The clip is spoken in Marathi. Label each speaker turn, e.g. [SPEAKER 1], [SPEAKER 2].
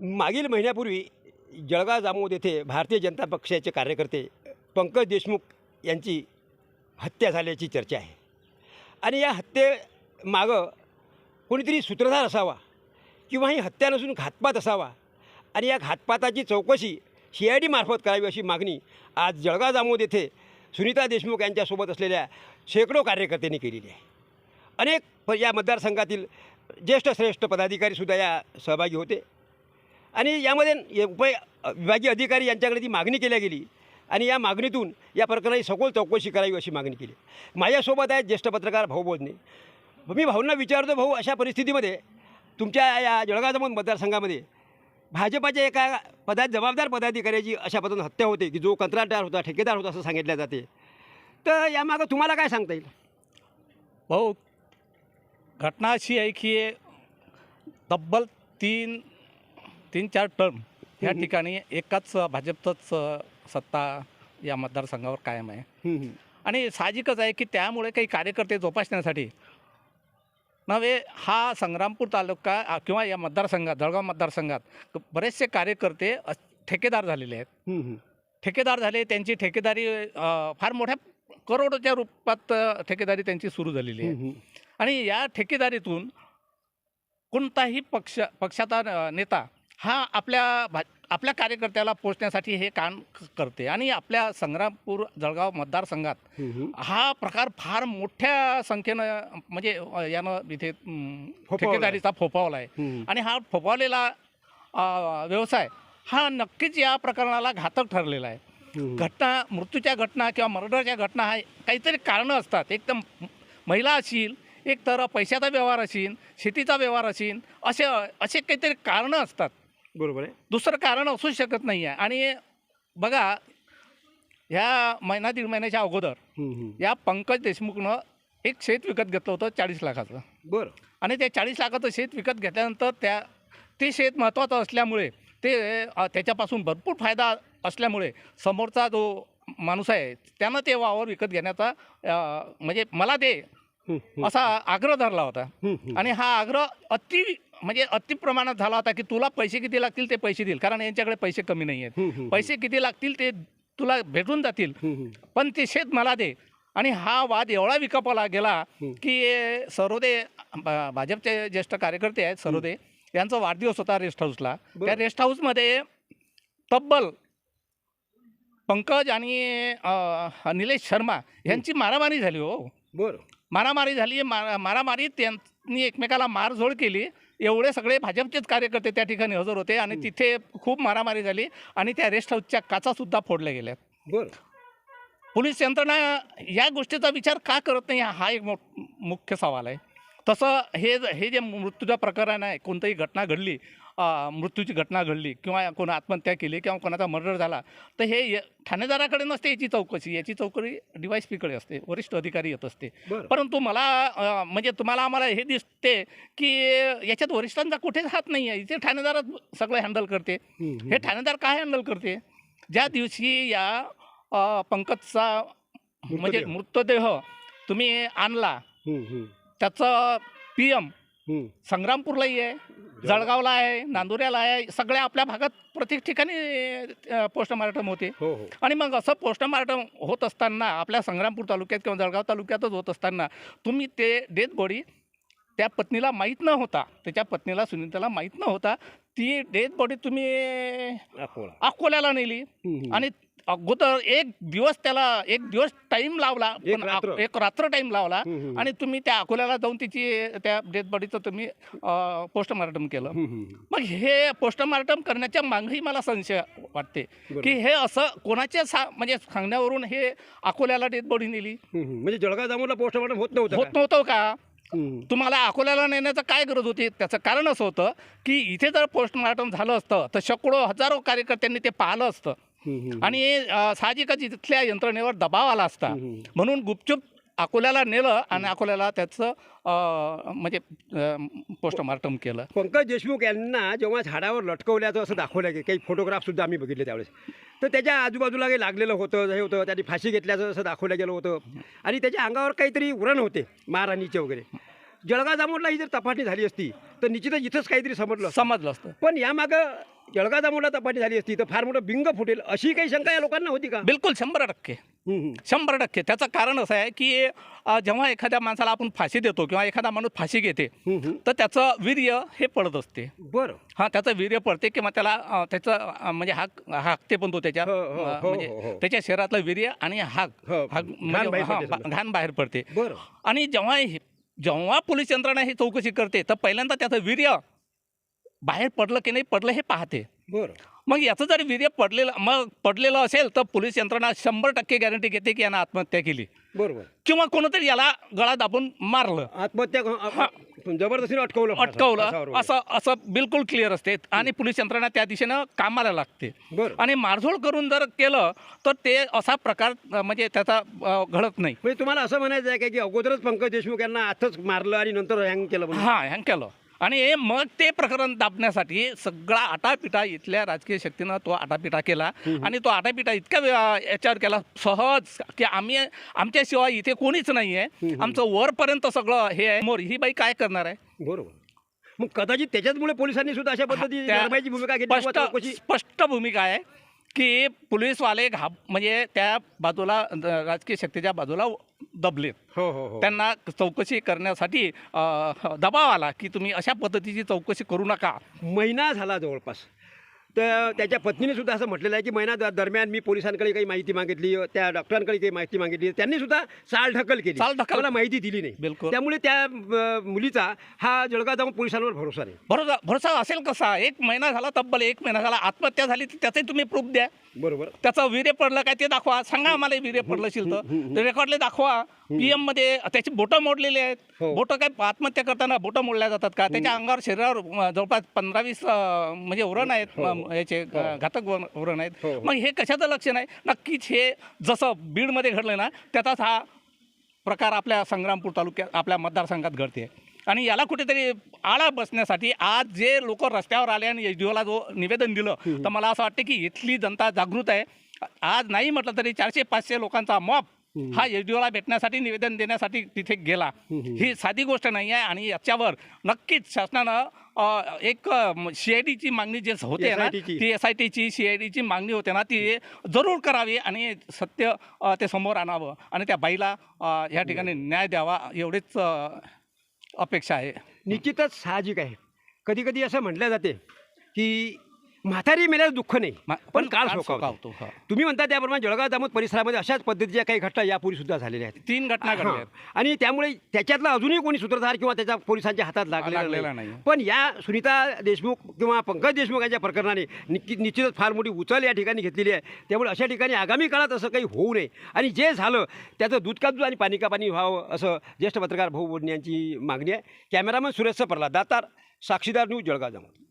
[SPEAKER 1] मागील महिन्यापूर्वी जळगाव जामोद येथे भारतीय जनता पक्षाचे कार्यकर्ते पंकज देशमुख यांची हत्या झाल्याची चर्चा आहे. आणि या हत्येमागं कोणीतरी सूत्रधार असावा किंवा ही हत्या नसून घातपात असावा आणि या घातपाताची चौकशी सी आय डीमार्फत करावी अशी मागणी आज जळगाव जामोद येथे सुनीता देशमुख यांच्यासोबत असलेल्या शेकडो कार्यकर्त्यांनी केलेली आहे. अनेक या मतदारसंघातील ज्येष्ठ श्रेष्ठ पदाधिकारीसुद्धा या सहभागी होते. आणि यामध्ये उपाय विभागीय अधिकारी यांच्याकडे ती मागणी केल्या गेली. आणि या मागणीतून या प्रकरणाची सखोल चौकशी करावी अशी मागणी केली. माझ्यासोबत आहेत ज्येष्ठ पत्रकार भाऊ बोधने. मी भाऊंना विचारतो भाऊ अशा परिस्थितीमध्ये तुमच्या या जळगाव मतदारसंघामध्ये भाजपाच्या एका पदा जबाबदार पदाधिकाऱ्याची अशा पद्धतीने हत्या होते की जो कंत्राटदार होता ठेकेदार होता असं सांगितलं जाते. तर यामागं तुम्हाला काय सांगता येईल?
[SPEAKER 2] भाऊ घटना अशी आहे की तब्बल तीन तीन चार टर्म या
[SPEAKER 1] हम्म.
[SPEAKER 2] ठिकाणी एकाच भाजपचंच सत्ता या मतदारसंघावर कायम आहे. आणि साहजिकच आहे की त्यामुळे काही कार्यकर्ते जोपासण्यासाठी नव्हे हा संग्रामपूर तालुका किंवा या मतदारसंघात जळगाव मतदारसंघात बरेचसे कार्यकर्ते ठेकेदार झालेले आहेत. ठेकेदार झाले त्यांची ठेकेदारी फार मोठ्या करोडोच्या रूपात ठेकेदारी त्यांची सुरू झालेली आहे. आणि या ठेकेदारीतून कोणताही पक्ष पक्षाचा नेता हा आपल्या भा आपल्या कार्यकर्त्याला पोचण्यासाठी हे काम करते. आणि आपल्या संग्रामपूर जळगाव मतदारसंघात हा प्रकार फार मोठ्या संख्येनं म्हणजे यानं इथे ठेकेदारीचा फोफावला आहे आणि हा फोफावलेला व्यवसाय हा नक्कीच या प्रकरणाला घातक ठरलेला आहे. घटना मृत्यूच्या घटना किंवा मर्डरच्या घटना हा काहीतरी कारणं असतात. एक तर म- महिला असेल एक तर पैशाचा व्यवहार असेल शेतीचा व्यवहार असेल असे असे काहीतरी कारणं असतात.
[SPEAKER 1] बरोबर आहे.
[SPEAKER 2] दुसरं कारण असू शकत नाही आहे. आणि बघा ह्या महिना दीड महिन्याच्या अगोदर या पंकज देशमुखनं एक शेत विकत घेतलं होतं चाळीस लाखाचं.
[SPEAKER 1] बरं.
[SPEAKER 2] आणि ते चाळीस लाखाचं शेत विकत घेतल्यानंतर त्या ते शेत महत्त्वाचं असल्यामुळे ते त्याच्यापासून भरपूर फायदा असल्यामुळे समोरचा जो माणूस आहे त्यानं ते वावर विकत घेण्याचा म्हणजे मला दे असा आग्रह धरला होता. आणि हा आग्रह अति म्हणजे अति प्रमाणात झाला होता की तुला पैसे किती लागतील ते पैसे देईल. कारण यांच्याकडे पैसे कमी नाही आहेत. पैसे किती लागतील ते तुला भेटून जातील. पण ते शेत मला दे. आणि हा वाद एवढा विकपला गेला की सरोदे भाजपचे ज्येष्ठ कार्यकर्ते आहेत सरोदे यांचा वाढदिवस होता रेस्ट हाऊसला. त्या रेस्ट हाऊसमध्ये तब्बल पंकज आणि निलेश शर्मा यांची मारामारी झाली हो.
[SPEAKER 1] बरं.
[SPEAKER 2] मारामारी झाली मारा मारामारी त्यांनी एकमेकाला मारझोड केली. एवढे सगळे भाजपचेच कार्यकर्ते त्या ठिकाणी हजर होते आणि तिथे खूप मारामारी झाली आणि त्या रेस्ट हाऊसच्या काचासुद्धा फोडल्या गेल्या
[SPEAKER 1] बरं.
[SPEAKER 2] पोलीस यंत्रणा या गोष्टीचा विचार का करत नाही हा एक मो मुख्य सवाल आहे. तसं हे ज- हे जे मृत्यूचं प्रकरण आहे कोणतीही घटना घडली मृत्यूची घटना घडली किंवा कोण आत्महत्या केली किंवा कोणाचा मर्डर झाला तर हे ठाणेदाराकडे नसते याची चौकशी. याची चौकशी डी वाय पीकडे असते वरिष्ठ अधिकारी येत असते. परंतु मला म्हणजे तुम्हाला आम्हाला हे दिसते की याच्यात वरिष्ठांचा कुठेच हात नाही आहे. इथे ठाणेदारच सगळं हँडल करते. हे ठाणेदार काय हँडल करते? ज्या दिवशी या पंकजचा म्हणजे
[SPEAKER 1] मृतदेह.
[SPEAKER 2] मृतदेह तुम्ही आणला त्याचं पी एम संग्रामपूरलाही आहे जळगावला आहे नांदुऱ्याला आहे सगळ्या आपल्या भागात प्रत्येक ठिकाणी पोस्टमार्टम होते.
[SPEAKER 1] हो हो.
[SPEAKER 2] आणि मग असं पोस्टमार्टम होत असताना आपल्या संग्रामपूर तालुक्यात किंवा जळगाव तालुक्यातच होत असताना तुम्ही ते डेथ बॉडी त्या पत्नीला माहीत न होता त्याच्या पत्नीला सुनीताला माहीत न होता ती डेथ बॉडी तुम्ही
[SPEAKER 1] अकोला.
[SPEAKER 2] अकोल्याला नेली. आणि अगोदर एक दिवस त्याला एक दिवस टाइम लावला
[SPEAKER 1] एक
[SPEAKER 2] पण
[SPEAKER 1] रात्र.
[SPEAKER 2] अक- एक रात्र टाइम लावला. आणि तुम्ही त्या अकोल्याला जाऊन तिची त्या डेथ बॉडीचं तुम्ही पोस्टमार्टम केलं मग हे पोस्टमार्टम करण्याच्या मागही मला संशय वाटते. की हे असं कोणाच्या सा म्हणजे सांगण्यावरून हे अकोल्याला डेथ बॉडी नेली
[SPEAKER 1] म्हणजे जळगाव जामोदला पोस्टमॉर्टम होत नव्हतं
[SPEAKER 2] होत
[SPEAKER 1] का?
[SPEAKER 2] नव्हतं का
[SPEAKER 1] हम्म.
[SPEAKER 2] तुम्हाला अकोल्याला नेण्याचं काय गरज होती त्याचं कारण असं होतं की इथे जर पोस्टमार्टम झालं असतं तर शेकडो हजारो कार्यकर्त्यांनी ते पाहिलं असतं. आणि साहजिकच इथल्या यंत्रणेवर दबाव आला असता. म्हणून गुपचूप अकोल्याला नेलं आणि अकोल्याला त्याचं म्हणजे पोस्टमार्टम केलं.
[SPEAKER 1] पंकज देशमुख यांना जेव्हा झाडावर लटकवल्याचं असं दाखवलं की काही फोटोग्राफसुद्धा आम्ही बघितले त्यावेळेस. तर त्याच्या आजूबाजूला काही लागलेलं होतं हे होतं त्यांनी फाशी घेतल्याचं असं दाखवलं गेलं होतं. आणि त्याच्या अंगावर काहीतरी उरण होते महाराणीचे वगैरे. जळगाव जामोदला ही जर तपासणी झाली असती तर निश्चितच इथंच काहीतरी समजलं.
[SPEAKER 2] समजलं असतं
[SPEAKER 1] पण यामागं जळगाव जामोदला तपासणी झाली असती तर फार मोठं बिंग फुटेल अशी काही शंका या लोकांना होती का
[SPEAKER 2] बिलकुल शंभर टक्के. शंभर टक्के त्याचं कारण असं आहे की जेव्हा एखाद्या माणसाला आपण फाशी देतो किंवा एखादा माणूस फाशी घेते. तर त्याचं वीर्य हे पडत असते
[SPEAKER 1] बरं
[SPEAKER 2] हा त्याचं वीर्य पडते किंवा त्याला त्याचं म्हणजे हाक हाकते पण तो त्याच्या
[SPEAKER 1] हो, हो, हो,
[SPEAKER 2] म्हणजे. त्याच्या शरीरातलं वीर्य आणि हाक हाक
[SPEAKER 1] घाण
[SPEAKER 2] म्हणजे
[SPEAKER 1] बाहेर पडते.
[SPEAKER 2] घाण बाहेर पडते आणि जेव्हा जेव्हा पोलीस यंत्रणा ही चौकशी करते तर पहिल्यांदा त्याचं वीर्य बाहेर पडलं की नाही पडलं हे पाहते.
[SPEAKER 1] बरं.
[SPEAKER 2] मग याचं जर वीर्य पडलेलं मग पडलेलं असेल तर पोलीस यंत्रणा शंभर टक्के गॅरंटी घेते की यानं आत्महत्या केली.
[SPEAKER 1] बरोबर.
[SPEAKER 2] किंवा कोणतरी याला गळा दाबून मारलं.
[SPEAKER 1] आत्महत्या. जबरदस्तीने अटकवलं.
[SPEAKER 2] अटकवलं. असं असं बिलकुल क्लिअर असते. आणि पोलीस यंत्रणा त्या दिशेनं कामाला लागते. आणि मारझोड करून जर केलं तर ते असा प्रकार म्हणजे त्याचा घडत नाही.
[SPEAKER 1] म्हणजे तुम्हाला असं म्हणायचं आहे का अगोदरच पंकज देशमुख यांना आतच मारलं आणि नंतर हँग केलं
[SPEAKER 2] हा ह्यांग केलं. आणि मग ते प्रकरण दाबण्यासाठी सगळा आटापिटा इथल्या राजकीय शक्तीनं तो आटापिटा केला. आणि तो आटापिटा इतका याच्यावर केला. सहज की आम्ही आमच्याशिवाय इथे कोणीच नाही आहे आमचं वरपर्यंत सगळं हे आहे. मोर ही बाई काय करणार आहे?
[SPEAKER 1] बरोबर. मग कदाचित त्याच्याचमुळे पोलिसांनी सुद्धा अशा पद्धती
[SPEAKER 2] त्या-
[SPEAKER 1] लढवायची भूमिका घेतली
[SPEAKER 2] स्पष्ट भूमिका आहे की पोलीसवाले घाब म्हणजे त्या बाजूला राजकीय शक्तीच्या बाजूला दबलेत
[SPEAKER 1] हो हो हो.
[SPEAKER 2] त्यांना चौकशी करण्यासाठी अ, दबाव आला की तुम्ही अशा पद्धतीची चौकशी करू नका.
[SPEAKER 1] महिना झाला जवळपास. तर त्याच्या पत्नीने सुद्धा असं म्हटलेलं आहे की महिना दरम्यान मी पोलिसांकडे काही माहिती मागितली त्या डॉक्टरांकडे काही माहिती मागितली. त्यांनी सुद्धा चाल ढकल केली.
[SPEAKER 2] चालढकल.
[SPEAKER 1] मला माहिती दिली नाही.
[SPEAKER 2] बिलकुल.
[SPEAKER 1] त्यामुळे त्या मुलीचा हा जळगाव जाऊन पोलिसांवर भरोसा नाही.
[SPEAKER 2] भरोसा भरोसा असेल कसा? एक महिना झाला तब्बल एक महिना झाला आत्महत्या झाली तर त्याचे तुम्ही प्रूफ द्या.
[SPEAKER 1] बरोबर.
[SPEAKER 2] त्याचं वीर्य पडलं काय ते दाखवा. सांगा आम्हाला वीर्य पडलं असेल तर. रेकॉर्डले दाखवा. पीएममध्ये त्याची बोटं मोडलेली आहेत.
[SPEAKER 1] हो.
[SPEAKER 2] बोटं काय आत्महत्या करताना बोटं मोडल्या जातात का? त्याच्या अंगावर शरीरावर जवळपास पंधरा वीस म्हणजे उरण आहेत. अं, याचे अं, घातक उरण आहेत.
[SPEAKER 1] हो, हो.
[SPEAKER 2] मग हे कशाचं लक्ष नाही? नक्कीच हे जसं बीडमध्ये घडलं ना त्याचाच हा प्रकार आपल्या संग्रामपूर तालुक्यात आपल्या मतदारसंघात घडते. आणि याला कुठेतरी आळा बसण्यासाठी आज जे लोक रस्त्यावर आले आणि एच जो निवेदन दिलं तर मला असं वाटतं की इथली जनता जागृत आहे. आज नाही म्हटलं तरी चारशे पाचशे लोकांचा मॉप हा एच भेटण्यासाठी निवेदन देण्यासाठी तिथे गेला. ही साधी गोष्ट नाही आहे आणि याच्यावर नक्कीच शासनानं एक सी आय डीची मागणी जे होते ना. ती एस आय टीची सी आय डीची मागणी होते ना ती जरूर करावी आणि सत्य ते समोर आणावं आणि त्या बाईला या ठिकाणी न्याय द्यावा एवढीच अपेक्षा आहे.
[SPEAKER 1] निश्चितच साहजिक आहे. कधी कधी असं म्हटलं जाते की म्हातारी मेल्यास दुःख नाही. पण सोकावतो,
[SPEAKER 2] हा.
[SPEAKER 1] तुम्ही म्हणता त्याप्रमाणे जळगाव दामोद परिसरामध्ये अशाच पद्धतीच्या काही घटना यापूर्वी सुद्धा झालेल्या आहेत.
[SPEAKER 2] तीन घटना घडल्या.
[SPEAKER 1] आणि त्यामुळे त्याच्यातला अजूनही कोणी सूत्रधार किंवा त्याच्या पोलिसांच्या हातात लागलेला
[SPEAKER 2] नाही.
[SPEAKER 1] पण या सुनीता देशमुख किंवा पंकज देशमुख यांच्या प्रकरणाने निश्चित निश्चितच फार मोठी उचल या ठिकाणी घेतलेली आहे. त्यामुळे अशा ठिकाणी आगामी काळात असं काही होऊ नये. आणि जे झालं त्याचं दूध का दूध आणि पाणी का पाणी व्हावं असं ज्येष्ठ पत्रकार भाऊ बोडणे यांची मागणी आहे. कॅमेरामन सुरेश प्रल्हाद दातार साक्षीदार न्यूज जळगाव जामोद